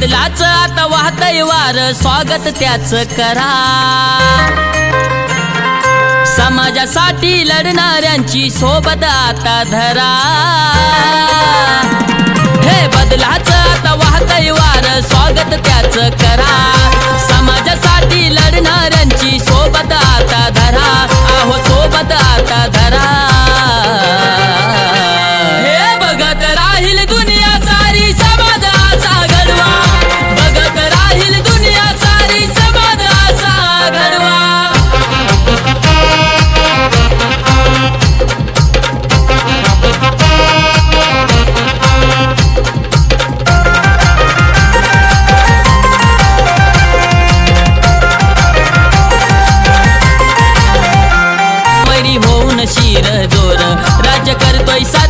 बदलाच आता वाहतय वार स्वागत त्याच करा. समाजासाठी लढणाऱ्यांची सोबत आता धरा. शिर जोर राज्य करतोय सात